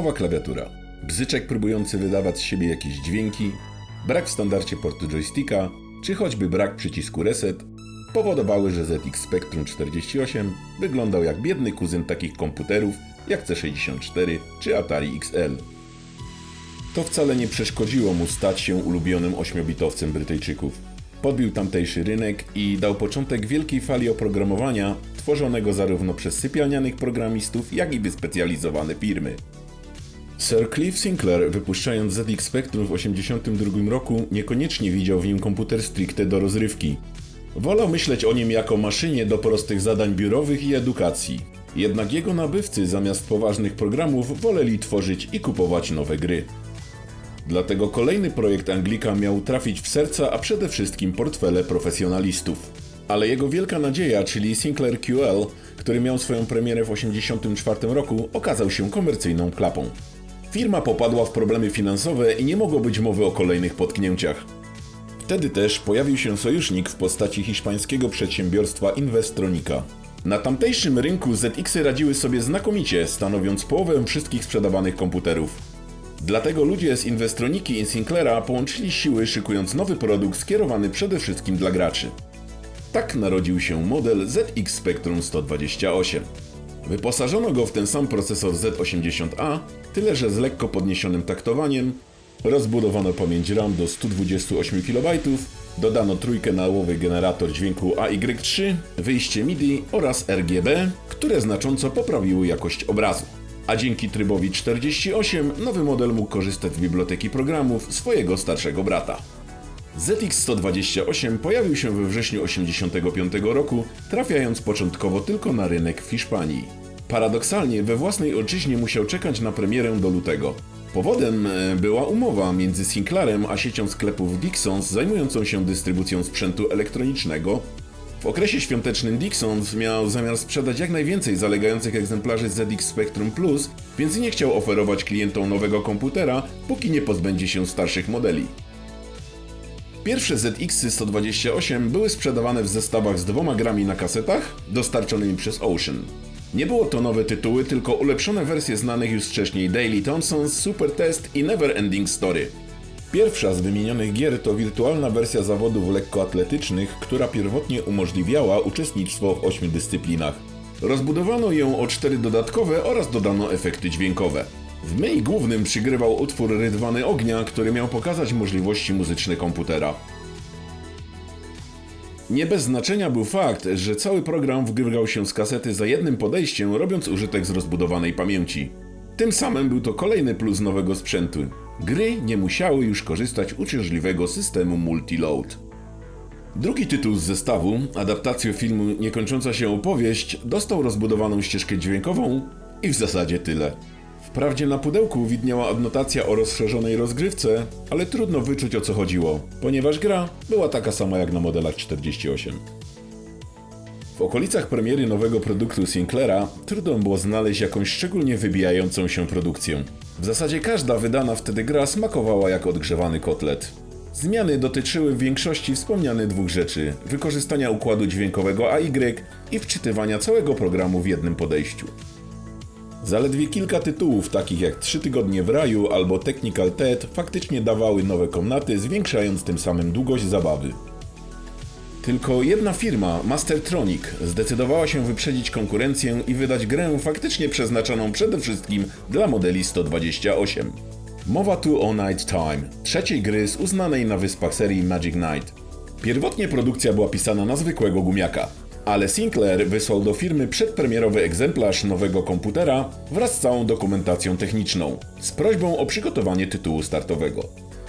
gumowa klawiatura, bzyczek próbujący wydawać z siebie jakieś dźwięki, brak w standardzie portu joysticka, czy choćby brak przycisku reset powodowały, że ZX Spectrum 48 wyglądał jak biedny kuzyn takich komputerów jak C64 czy Atari XL. To wcale nie przeszkodziło mu stać się ulubionym ośmiobitowcem Brytyjczyków. Podbił tamtejszy rynek i dał początek wielkiej fali oprogramowania, tworzonego zarówno przez sypialnianych programistów, jak i wyspecjalizowane firmy. Sir Cliff Sinclair, wypuszczając ZX Spectrum w 1982 roku, niekoniecznie widział w nim komputer stricte do rozrywki. Wolał myśleć o nim jako maszynie do prostych zadań biurowych i edukacji. Jednak jego nabywcy zamiast poważnych programów woleli tworzyć i kupować nowe gry. Dlatego kolejny projekt Anglika miał trafić w serca, a przede wszystkim portfele profesjonalistów. Ale jego wielka nadzieja, czyli Sinclair QL, który miał swoją premierę w 1984 roku, okazał się komercyjną klapą. Firma popadła w problemy finansowe i nie mogło być mowy o kolejnych potknięciach. Wtedy też pojawił się sojusznik w postaci hiszpańskiego przedsiębiorstwa Investronika. Na tamtejszym rynku ZX-y radziły sobie znakomicie, stanowiąc połowę wszystkich sprzedawanych komputerów. Dlatego ludzie z Investroniki i Sinclaira połączyli siły szykując nowy produkt skierowany przede wszystkim dla graczy. Tak narodził się model ZX Spectrum 128. Wyposażono go w ten sam procesor Z80A, tyle że z lekko podniesionym taktowaniem, rozbudowano pamięć RAM do 128 KB, dodano trójkanałowy generator dźwięku AY3, wyjście MIDI oraz RGB, które znacząco poprawiły jakość obrazu. A dzięki trybowi 48 nowy model mógł korzystać z biblioteki programów swojego starszego brata. ZX128 pojawił się we wrześniu 1985 roku, trafiając początkowo tylko na rynek w Hiszpanii. Paradoksalnie we własnej ojczyźnie musiał czekać na premierę do lutego. Powodem e, była umowa między Sinclairem a siecią sklepów Dixons zajmującą się dystrybucją sprzętu elektronicznego. W okresie świątecznym Dixons miał zamiar sprzedać jak najwięcej zalegających egzemplarzy ZX Spectrum Plus, więc nie chciał oferować klientom nowego komputera, póki nie pozbędzie się starszych modeli. Pierwsze ZX 128 były sprzedawane w zestawach z dwoma grami na kasetach, dostarczonymi przez Ocean. Nie było to nowe tytuły, tylko ulepszone wersje znanych już wcześniej Daily Thompsons, Super Test i Never Ending Story. Pierwsza z wymienionych gier to wirtualna wersja zawodów lekkoatletycznych, która pierwotnie umożliwiała uczestnictwo w ośmiu dyscyplinach. Rozbudowano ją o cztery dodatkowe oraz dodano efekty dźwiękowe. W menu głównym przygrywał utwór Rydwany Ognia, który miał pokazać możliwości muzyczne komputera. Nie bez znaczenia był fakt, że cały program wgrywał się z kasety za jednym podejściem, robiąc użytek z rozbudowanej pamięci. Tym samym był to kolejny plus nowego sprzętu. Gry nie musiały już korzystać uciążliwego systemu multiload. Drugi tytuł z zestawu, adaptacją filmu Niekończąca się opowieść, dostał rozbudowaną ścieżkę dźwiękową i w zasadzie tyle. Wprawdzie na pudełku widniała adnotacja o rozszerzonej rozgrywce, ale trudno wyczuć o co chodziło, ponieważ gra była taka sama jak na modelach 48. W okolicach premiery nowego produktu Sinclaira trudno było znaleźć jakąś szczególnie wybijającą się produkcję. W zasadzie każda wydana wtedy gra smakowała jak odgrzewany kotlet. Zmiany dotyczyły w większości wspomnianych dwóch rzeczy: wykorzystania układu dźwiękowego AY i wczytywania całego programu w jednym podejściu. Zaledwie kilka tytułów, takich jak 3 tygodnie w raju albo Technical TED, faktycznie dawały nowe komnaty, zwiększając tym samym długość zabawy. Tylko jedna firma, Mastertronic, zdecydowała się wyprzedzić konkurencję i wydać grę faktycznie przeznaczoną przede wszystkim dla modeli 128. Mowa tu o Night Time, trzeciej gry z uznanej na wyspach serii Magic Night. Pierwotnie produkcja była pisana na zwykłego gumiaka, ale Sinclair wysłał do firmy przedpremierowy egzemplarz nowego komputera wraz z całą dokumentacją techniczną, z prośbą o przygotowanie tytułu startowego.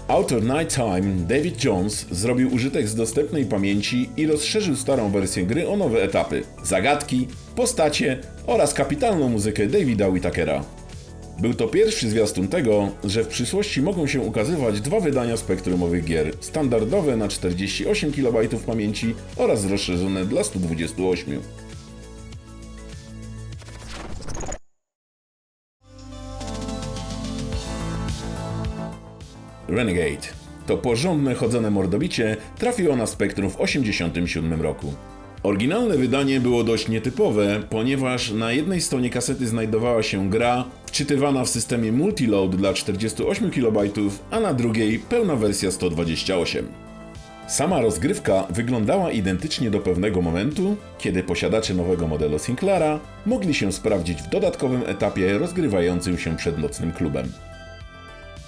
Autor Night Time, David Jones, zrobił użytek z dostępnej pamięci i rozszerzył starą wersję gry o nowe etapy, zagadki, postacie oraz kapitalną muzykę Davida Whitakera. Był to pierwszy zwiastun tego, że w przyszłości mogą się ukazywać dwa wydania spektrumowych gier, standardowe na 48 KB pamięci oraz rozszerzone dla 128. Renegade to porządne chodzone mordobicie trafiło na spektrum w 1987 roku. Oryginalne wydanie było dość nietypowe, ponieważ na jednej stronie kasety znajdowała się gra wczytywana w systemie multiload dla 48 KB, a na drugiej pełna wersja 128. Sama rozgrywka wyglądała identycznie do pewnego momentu, kiedy posiadacze nowego modelu Sinclaira mogli się sprawdzić w dodatkowym etapie rozgrywającym się przed nocnym klubem.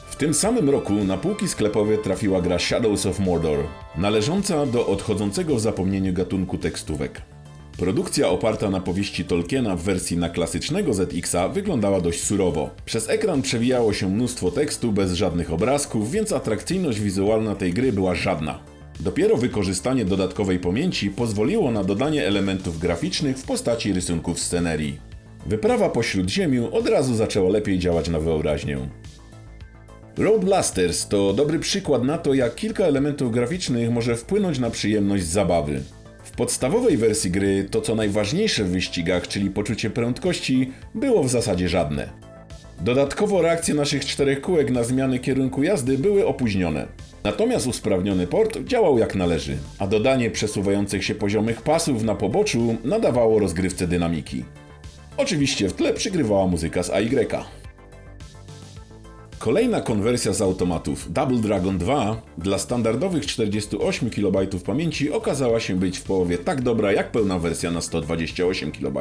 W tym samym roku na półki sklepowe trafiła gra Shadows of Mordor, należąca do odchodzącego w zapomnieniu gatunku tekstówek. Produkcja oparta na powieści Tolkiena w wersji na klasycznego ZX-a wyglądała dość surowo. Przez ekran przewijało się mnóstwo tekstu bez żadnych obrazków, więc atrakcyjność wizualna tej gry była żadna. Dopiero wykorzystanie dodatkowej pamięci pozwoliło na dodanie elementów graficznych w postaci rysunków scenerii. Wyprawa po Śródziemiu od razu zaczęła lepiej działać na wyobraźnię. Road Blasters to dobry przykład na to, jak kilka elementów graficznych może wpłynąć na przyjemność zabawy. Podstawowej wersji gry to co najważniejsze w wyścigach, czyli poczucie prędkości, było w zasadzie żadne. Dodatkowo reakcje naszych czterech kółek na zmiany kierunku jazdy były opóźnione. Natomiast usprawniony port działał jak należy, a dodanie przesuwających się poziomych pasów na poboczu nadawało rozgrywce dynamiki. Oczywiście w tle przygrywała muzyka z AY. Kolejna konwersja z automatów Double Dragon 2 dla standardowych 48 KB pamięci okazała się być w połowie tak dobra jak pełna wersja na 128 KB.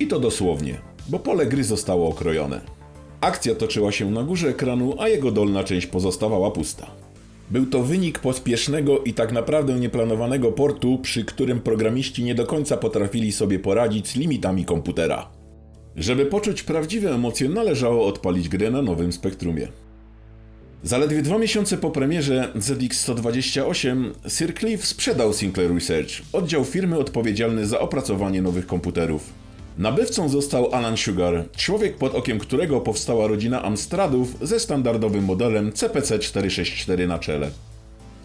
I to dosłownie, bo pole gry zostało okrojone. Akcja toczyła się na górze ekranu, a jego dolna część pozostawała pusta. Był to wynik pospiesznego i tak naprawdę nieplanowanego portu, przy którym programiści nie do końca potrafili sobie poradzić z limitami komputera. Żeby poczuć prawdziwe emocje, należało odpalić grę na nowym spektrumie. Zaledwie dwa miesiące po premierze ZX128 Sir Cliff sprzedał Sinclair Research, oddział firmy odpowiedzialny za opracowanie nowych komputerów. Nabywcą został Alan Sugar, człowiek pod okiem którego powstała rodzina Amstradów ze standardowym modelem CPC 464 na czele.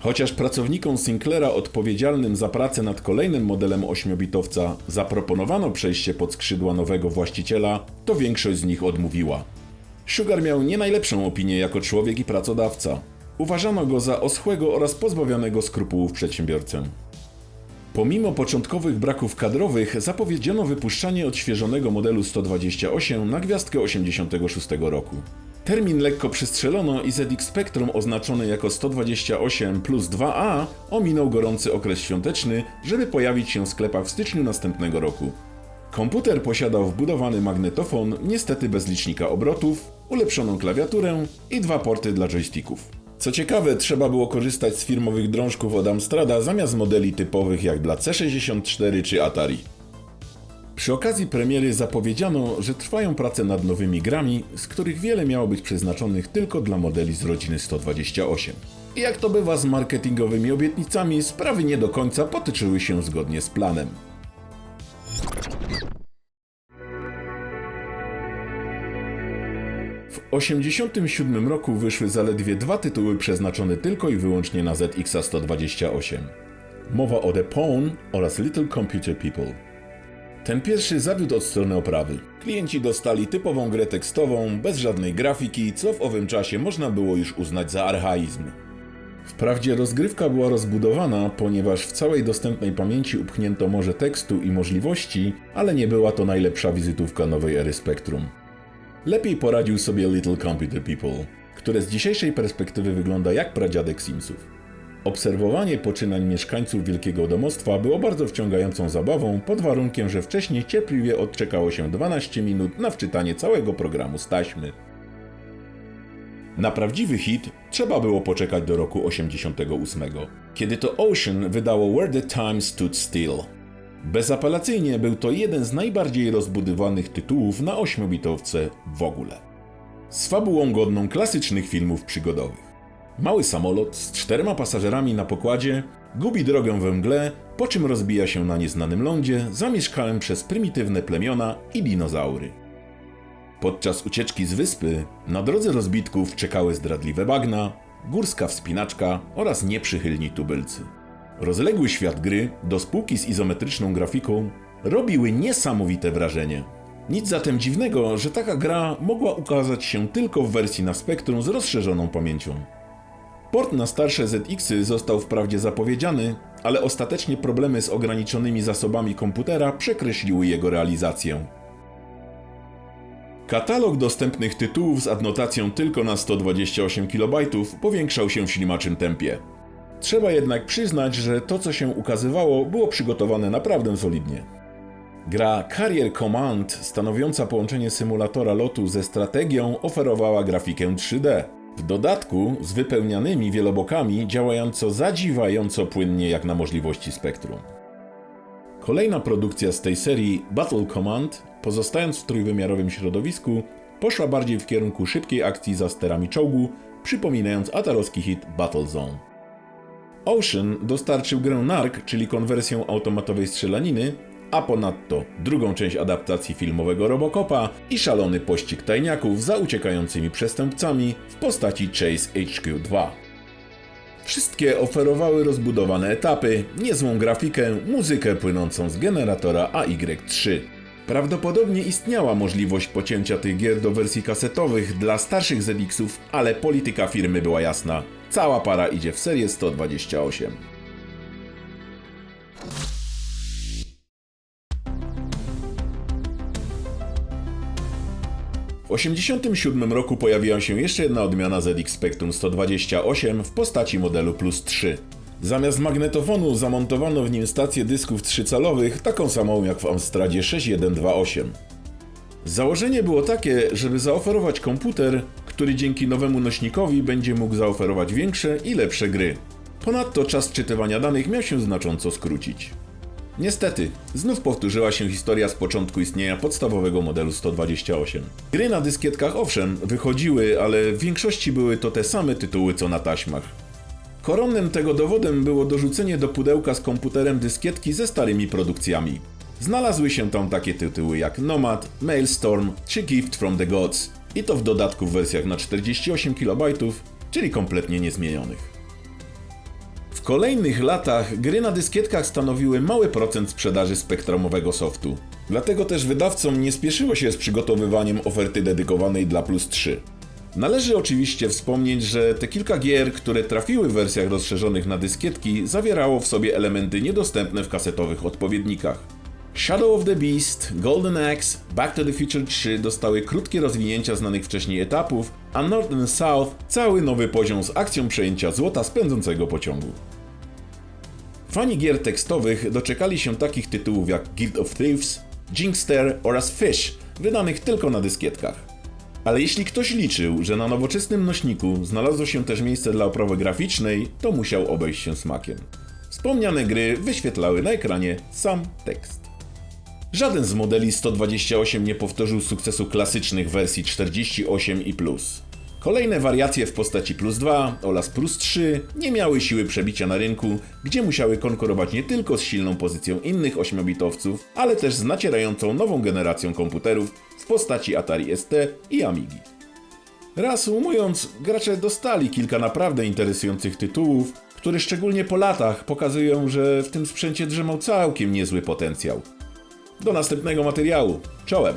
Chociaż pracownikom Sinclaira odpowiedzialnym za pracę nad kolejnym modelem 8-bitowca zaproponowano przejście pod skrzydła nowego właściciela, to większość z nich odmówiła. Sugar miał nie najlepszą opinię jako człowiek i pracodawca. Uważano go za oschłego oraz pozbawionego skrupułów przedsiębiorcę. Pomimo początkowych braków kadrowych, zapowiedziano wypuszczanie odświeżonego modelu 128 na gwiazdkę 86 roku. Termin lekko przystrzelono i ZX Spectrum oznaczone jako 128 plus 2A ominął gorący okres świąteczny, żeby pojawić się w sklepach w styczniu następnego roku. Komputer posiadał wbudowany magnetofon, niestety bez licznika obrotów, ulepszoną klawiaturę i dwa porty dla joysticków. Co ciekawe, trzeba było korzystać z firmowych drążków od Amstrada zamiast modeli typowych jak dla C64 czy Atari. Przy okazji premiery zapowiedziano, że trwają prace nad nowymi grami, z których wiele miało być przeznaczonych tylko dla modeli z rodziny 128. I jak to bywa z marketingowymi obietnicami, sprawy nie do końca potyczyły się zgodnie z planem. W 1987 roku wyszły zaledwie dwa tytuły przeznaczone tylko i wyłącznie na ZX 128. Mowa o The Pawn oraz Little Computer People. Ten pierwszy zawiódł od strony oprawy. Klienci dostali typową grę tekstową, bez żadnej grafiki, co w owym czasie można było już uznać za archaizm. Wprawdzie rozgrywka była rozbudowana, ponieważ w całej dostępnej pamięci upchnięto morze tekstu i możliwości, ale nie była to najlepsza wizytówka nowej ery Spectrum. Lepiej poradził sobie Little Computer People, które z dzisiejszej perspektywy wygląda jak pradziadek Simsów. Obserwowanie poczynań mieszkańców wielkiego domostwa było bardzo wciągającą zabawą, pod warunkiem, że wcześniej cierpliwie odczekało się 12 minut na wczytanie całego programu z taśmy. Na prawdziwy hit trzeba było poczekać do roku 88, kiedy to Ocean wydało Where the Time Stood Still. Bezapelacyjnie był to jeden z najbardziej rozbudowanych tytułów na 8-bitowce w ogóle. Z fabułą godną klasycznych filmów przygodowych. Mały samolot z czterema pasażerami na pokładzie gubi drogę we mgle, po czym rozbija się na nieznanym lądzie zamieszkałym przez prymitywne plemiona i dinozaury. Podczas ucieczki z wyspy na drodze rozbitków czekały zdradliwe bagna, górska wspinaczka oraz nieprzychylni tubylcy. Rozległy świat gry do spółki z izometryczną grafiką robiły niesamowite wrażenie. Nic zatem dziwnego, że taka gra mogła ukazać się tylko w wersji na Spectrum z rozszerzoną pamięcią. Port na starsze ZX-y został wprawdzie zapowiedziany, ale ostatecznie problemy z ograniczonymi zasobami komputera przekreśliły jego realizację. Katalog dostępnych tytułów z adnotacją tylko na 128 KB powiększał się w ślimaczym tempie. Trzeba jednak przyznać, że to co się ukazywało było przygotowane naprawdę solidnie. Gra Carrier Command, stanowiąca połączenie symulatora lotu ze strategią, oferowała grafikę 3D. W dodatku z wypełnianymi wielobokami działająco zadziwająco płynnie jak na możliwości spektrum. Kolejna produkcja z tej serii, Battle Command, pozostając w trójwymiarowym środowisku, poszła bardziej w kierunku szybkiej akcji za sterami czołgu, przypominając atarowski hit Battle Zone. Ocean dostarczył grę NARC, czyli konwersję automatowej strzelaniny, a ponadto drugą część adaptacji filmowego Robocopa i szalony pościg tajniaków za uciekającymi przestępcami w postaci Chase HQ2. Wszystkie oferowały rozbudowane etapy, niezłą grafikę, muzykę płynącą z generatora AY3. Prawdopodobnie istniała możliwość pocięcia tych gier do wersji kasetowych dla starszych ZX-ów, ale polityka firmy była jasna. Cała para idzie w serię 128. 1987 roku pojawiła się jeszcze jedna odmiana ZX Spectrum 128 w postaci modelu Plus 3. Zamiast magnetofonu zamontowano w nim stację dysków 3-calowych, taką samą jak w Amstradzie 6128. Założenie było takie, żeby zaoferować komputer, który dzięki nowemu nośnikowi będzie mógł zaoferować większe i lepsze gry. Ponadto czas czytywania danych miał się znacząco skrócić. Niestety, znów powtórzyła się historia z początku istnienia podstawowego modelu 128. Gry na dyskietkach owszem, wychodziły, ale w większości były to te same tytuły co na taśmach. Koronnym tego dowodem było dorzucenie do pudełka z komputerem dyskietki ze starymi produkcjami. Znalazły się tam takie tytuły jak Nomad, Mailstorm czy Gift from the Gods. I to w dodatku w wersjach na 48 KB, czyli kompletnie niezmienionych. Kolejnych latach gry na dyskietkach stanowiły mały procent sprzedaży spektrumowego softu. Dlatego też wydawcom nie spieszyło się z przygotowywaniem oferty dedykowanej dla Plus 3. Należy oczywiście wspomnieć, że te kilka gier, które trafiły w wersjach rozszerzonych na dyskietki, zawierało w sobie elementy niedostępne w kasetowych odpowiednikach. Shadow of the Beast, Golden Axe, Back to the Future 3 dostały krótkie rozwinięcia znanych wcześniej etapów, a North and South cały nowy poziom z akcją przejęcia złota z pędzącego pociągu. Fani gier tekstowych doczekali się takich tytułów jak Guild of Thieves, Jinkster oraz Fish, wydanych tylko na dyskietkach. Ale jeśli ktoś liczył, że na nowoczesnym nośniku znalazło się też miejsce dla oprawy graficznej, to musiał obejść się smakiem. Wspomniane gry wyświetlały na ekranie sam tekst. Żaden z modeli 128 nie powtórzył sukcesu klasycznych wersji 48 i plus. Kolejne wariacje w postaci plus 2 oraz plus 3 nie miały siły przebicia na rynku, gdzie musiały konkurować nie tylko z silną pozycją innych 8-bitowców, ale też z nacierającą nową generacją komputerów w postaci Atari ST i Amigi. Reasumując, gracze dostali kilka naprawdę interesujących tytułów, które szczególnie po latach pokazują, że w tym sprzęcie drzemał całkiem niezły potencjał. Do następnego materiału. Czołem!